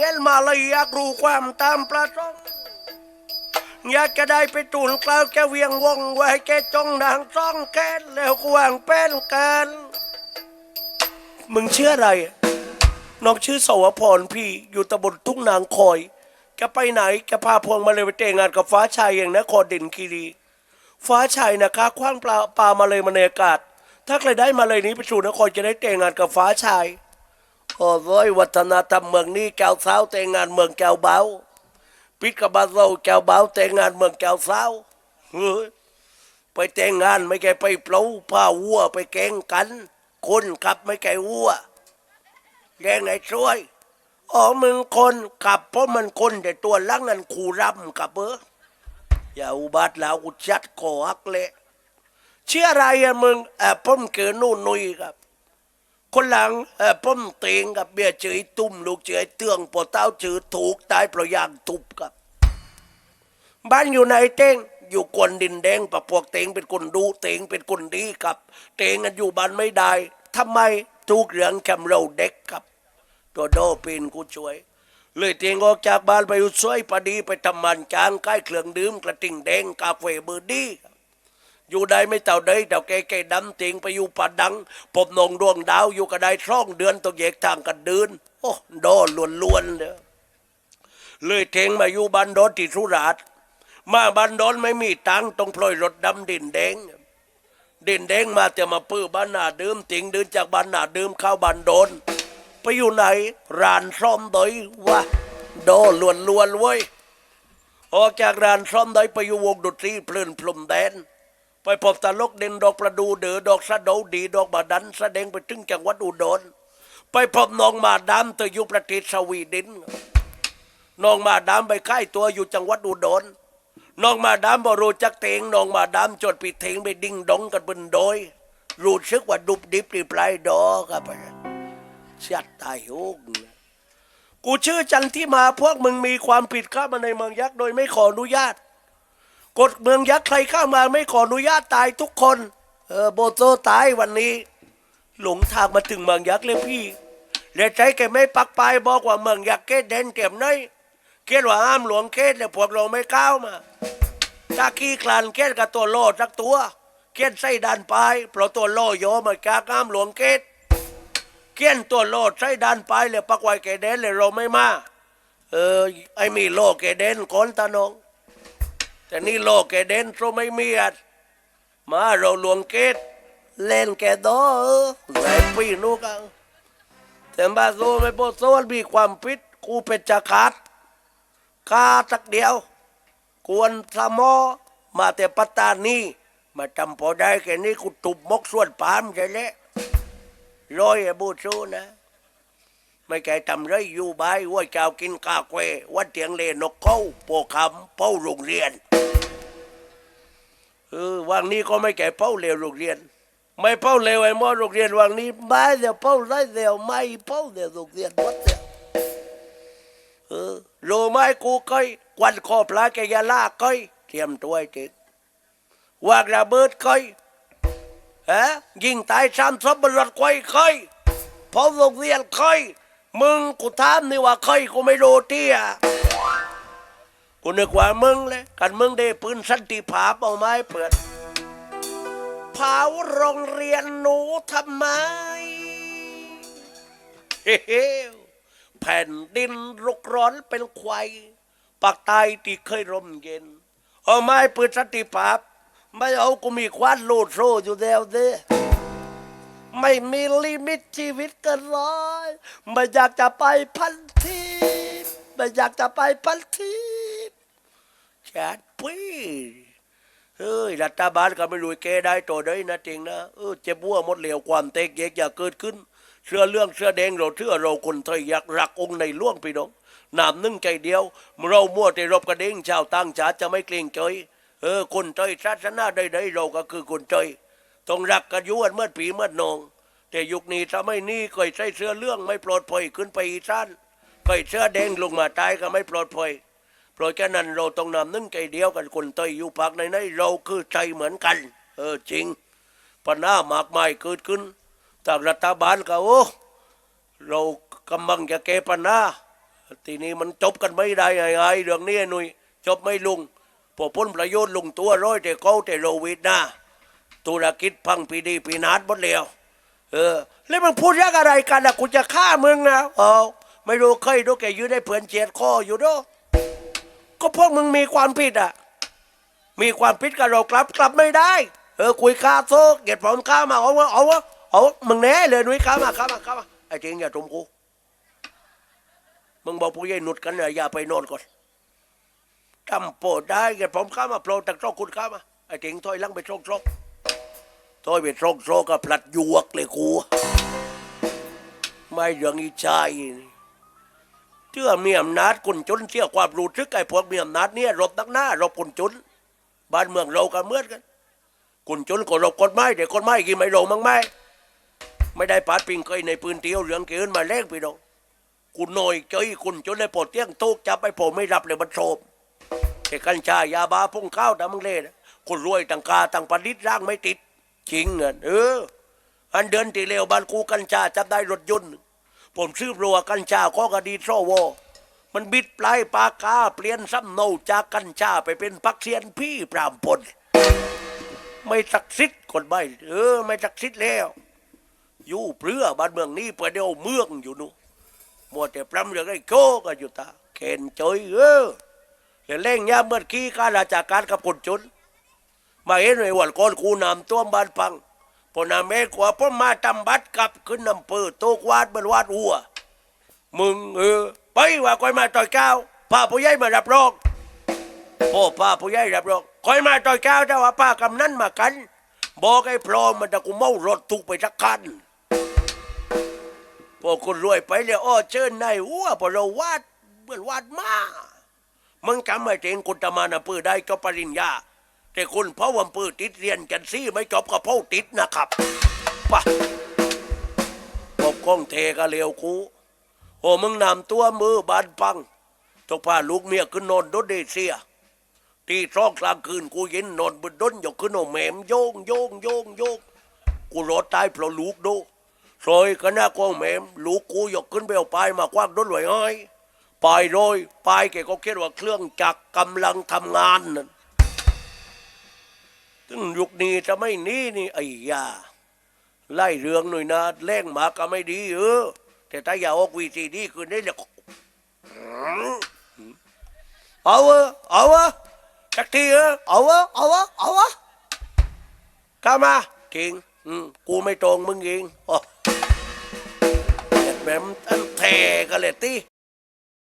เอ็นมาเลยอยากรู้ความตามประสงค์อยากจะได้ไปตูนกล่าวแกเวียงวงไว้แกจงนางจ้องแกนแล้วกวางเป็นกันมึงเชื่ออะไร น้องชื่อสวพรพี่อยู่ตำบลทุ่งนางคอยแกไปไหนแกพาพวงมาเลยไปแต่งานกับฟ้าชายอย่างนครเด่นคีรี ฟ้าชัยนะคะคว้างปลาปลามาเลยมาในอากาศ ถ้าใครได้มาเลยนี้ไปสู่นครจะได้แต่งงานกับฟ้าชัย โอ้ยวัฒนธรรมเมืองนี้แก้วสาวแต่งงานเมืองแก้วเบาปิดกับบาโซแก้วเบาแต่งงานเมืองแก้วสาวเฮ้ยไปแต่งงานไม่แก่ไปเปล่าผ้าวัวไปแกงกัน คนขับไม่แก่วัวแกงไงช่วยอ๋อมึงคนขับเพราะมันคนแต่ตัวลังนั้นขู่รำกับเบออย่าอุบัติแล้วกูชัดคอหักเละเชื่ออะไรอะมึงเออผมเกิดนู่นนุยครับ คนหลังเออผมเตงกับเบียเฉยตุ้มลูกเฉยเตืองปอเต้าจือถูกตายเพราะยางทุบครับบ้านอยู่ไหนเต้งอยู่กวนดินแดงปะพวกเตงเป็นคนดูเตงเป็นคนดีครับ เตงกันอยู่บ้านไม่ได้ทำไมทุกเรื่องแคมเราเด็กครับ ตัวโดปีนกูช่วย เลยเตียงออกจากบ้านไปอยู่ซอยพอดีไปทำมันจางใกล้เครื่องดื่มกระติ่งแดงกาแฟเบอร์ดี อยู่ได้ไม่เต่าได้เต่าแก่แก่ดำตียงไปอยู่ป่าดังผมนงดวงดาวอยู่ก็ไดช่องเดือนต้องแยกทางกันเดินโอ้ดอล้วนๆเลยเลยเทงมาอยู่บ้านดอนที่สุราษฎร์มาบ้านดอนไม่มีตังต้องพลอยรถดำดินแดงดินแดงมาจะมาปื้อบ้านนาเดิมติงเดินจากบ้านนาเดิมเข้าบ้านโดนไปอยู่ไหนร้านซ่อมดอยวะโดล้วนล้วนๆเว้ยออกจากร้านซ่อมดอยไปอยู่วงดนตรีเพลินพลมแดน ไปพบตลกเด่นดอกประดูเดือดอกสะดดีดอกบาดันแสดงไปถึงจังหวัดอุดรไปพบน้องมาดามเตออยู่ประเทศสวีเดนน้องมาดามไปค่ายตัวอยู่จังหวัดอุดรน้องมาดามบรู้จักเตงน้องมาดามจดปีเทงไปดิ้งดองกันบนโดยรู้สึกว่าดุบดิบรีปลายดอครับชัดตายโยกนะกูชื่อจันที่มาพวกมึงมีความผิดเข้ามาในเมืองยักษ์โดยไม่ขออนุญาต กฎเมืองยักษ์ใครเข้ามาไม่ขออนุญาตตายทุกคน เออโบโซตายวันนี้ หลงทางมาถึงเมืองยักษ์เลยพี่แล้วใจแกไม่ปักปลายบอกว่าเมืองยักษ์เกตเด่นเก็บน้อยเกตว่าห้ามหลวงเกตเนี่ยพวกเราไม่ก้าวมาถ้าขี้คลานเกตกับตัวโลดสักตัว เกตใส่ดันไปเพราะตัวโลโยมาจากห้ามหลวงเกตเกียนตัวโลดใช้ดันไปเลยปักไว้แกเดนเลยเราไม่มาเออไอ้มีโลแกเดนคนตาน้อง แต่นี่โลแกเดนเราไม่มีอัดมาเราหลวงเกตเล่นแกดอเออใส่ปีนูกันแต่บาโซไม่พอโซนมีความผิดกูเป็นจักราดกาตักเดียวกวนสมอมาแต่ปัตตานีมาจำพอได้แค่นี้กูตุบมกส่วนปามใช่แล้วร้อยบูชูนะ ไม่แก่ทำไรอยู่บายว่าเจ้ากินกาแคววัดเตียงเลนกเข้าโปคำเป้าโรงเรียน เออวังนี้ก็ไม่แก่เป้าเลวโรงเรียน ไม่เป้าเลวไอ้มอโรงเรียนวังนี้บ้าเดี๋ยวเป้าไรเดี๋ยวไม่เป้าเดี๋ยวโรงเรียนวัดเดี๋ยวเออรู้ไหมกูก้อยควันคอปลาแกยาลาก้อยเตรียมตัวให้จิตวางระเบิดก้อยฮะยิงตายซ้ำซบบนรถไฟเคยพอโรงเรียนเคยมึงกูถามนี่ว่าเคยกูไม่รู้เตี้ย กูนึกว่ามึงเลยกันมึงได้ปืนสันติภาพเอาไม้เปิดเผาโรงเรียนหนูทำไมเฮ้แผ่นดินรุกร้อนเป็นควายปากตายที่เคยร่มเย็น เอาไม้ปืนสันติภาพ ไม่เอากูมีควันโลดโซ่อยู่แล้วเด้ไม่มีลิมิตชีวิตเกันร้อย ไม่อยากจะไปพันทิพย์ไม่อยากจะไปพันทิ จัดปีเฮ้ยรัฐบาลก็ไม่รู้แกได้ตัวได้นะจริงนะเออเจ็บบัวหมดเหลวความเตกเยกอย่าเกิดขึ้น เสื้อเรื่องเสื้อแดงเราเชื่อเราคนไทยอยากรักองค์ในล่วงพี่น้องนามนึ่งใจเดียว เรามั่วแต่รบกระเด้งชาวตั้งชาติจะไม่เกรงใจเออคนใจศาสนาใดๆเราก็คือคนใจต้องรักกันยุวันเมื่อปีเมื่อนอง แต่ยุคนี้ถ้าไม่นี่เคยใส่เสื้อเรื่องไม่ปลอดภัยขึ้นไปอีสานเคยเสื้อแดงลงมาตายก็ไม่ปลอดภัย ราะฉะนั้นเราต้องนำนึ่งใจเดียวกันคนไทยอยู่ภาคในในเราคือใจเหมือนกัน เออจริงปัญหามากมายเกิดขึ้นจากรัฐบาลก็โอ้เรากำลังจะแก้ปัญหาทีนี้มันจบกันไม่ได้ไงไงเรื่องนี้หนุ่ยจบไม่ลุงพอพ้นประโยชน์ลุงตัวร้อยแต่เขาแต่โลวิดนะธุรกิจพังปีดีปีนาดหมดแล้วเออ แล้วมึงพูดเรื่องอะไรกันนะกูจะฆ่ามึงนะเออไม่รู้เคยดูแกยืนได้เผื่อนเจียดคออยู่ด้วย ก็พวกมึงมีความผิดอะ มีความผิดกับเรากลับกลับไม่ได้ เออคุยข้าโซกเก็บผมข้ามาเอาวะเอาวะเอามึงแน่เลยนุ้ยข้ามาข้ามาข้ามาไอ้จริงอย่าตุมกูมึงบอกผู้ใหญ่หนุดกันนะอย่าไปนอนก่อนทำโปรดได้เก็บผมข้ามาโปรดตักโชคคุณข้ามาไอ้จริงถอยลังไปโชคโชคถอยไปโชคโชคกับพลัดยวกเลยกูไม่เรื่องอีใจนี่ เชื่อมีอำนาจคนจนเชื่อความรู้ทึกไอ้พวกเมีอำนาจเนี่ยรบนักหน้ารบคนจนบ้านเมืองเราก็เมือนกันคนจนก็รบกฎหมายแต่กฎหมายกี่ไม่ลงมั้งไหมไม่ได้ปาดปิงเคยในปืนเตียวเหลืองเกินมาแลกไปดอกคุณหน่อยเจยคุณจนในปลดเตี้ยงทุกจับไปผมไม่รับเลยมันโสมแต่กัญชายาบาพุ่งข้าวแต่มึงเล่นะคนรวยต่างกาต่างประดิษร่างไม่ติดจริงเงินเอออันเดือนที่เลวบ้านกูกัญชาจับได้รถยนต์ ผมซื้อรัวกัญชาข้อกดีโซโวมันบิดปลายปากกาเปลี่ยนซ้ำเนาจากกัญชาไปเป็นพักเซียนพี่ปรามปนไม่ศักดิ์สิทธิ์คนไม่เออ ไม่ศักดิ์สิทธิ์แล้ว อยู่เพื่อบ้านเมืองนี้เพื่อเดียวเมืองอยู่นู่นมัวแต่ปรำเรื่องไอ้โก้กันอยู่ตาเข็นจอยเออแล้วเล่งยาเมื่อกี้ข้าราชการกับคนจนมาเห็นไอ้วันก่อนกูนำตัวบ้านพัง พอนาเมฆว่าพ่อมาทำบัตรกลับขึ้นนำเปิดโตกวาดมันวาดหัว มึงเออไปว่าคอยมาต่อยก้าวป้าผู้ใหญ่มารับรองพ่อป้าผู้ใหญ่รับรองคอยมาต่อยก้าวแต่ว่าป้ากำนันมากัน บอกไอ้พร้อมมันจะกูเมารถทุกไปสักคันพอคนรวยไปเลยอ้อเชิญนายหัวพอเราวาดเหมือนวาดมามึงจำไม่เจงคุตมานะปื้อได้ก็ปริญญา แต่คุณเพราะว่าปื้อติดเรียนกันซี่ไม่จบก็เพราะติดนะครับปะปกก้องเทก็เร็วคูโอ้มึงนำตัวมือบานปังต้องพาลูกเมียขึ้นนอนดดเดเซีย ตีสองกลางคืนกูเย็นนอนบนดนยู่ขึ้นเอาแหมมโยงโยงโยงโยงกูรอดตายเพราะลูกดูซอยก็น่ากองแหมมลูกกูยกขึ้นไปเอาปลายมากว้างดนไหวเอ้ยปลายโรยปลายแกก็คิดว่าเครื่องจักรกำลังทำงานนั่น ถึงยุคนี้จะไม่นี้นี่ไอ้ยาไล่เรื่องหน่อยนะแรงหมาก็ไม่ดีเออแต่ถ้าอย่าออกวีซีดีคืนนี้เนี่ยเอาเวะเอาเวะสักทีเออเอาเวะเอาเวะเอาเวะเข้ามาจริงอืมกูไม่ตรงมึงเองอ๋อเห็นแบบอันเทกันเลยตี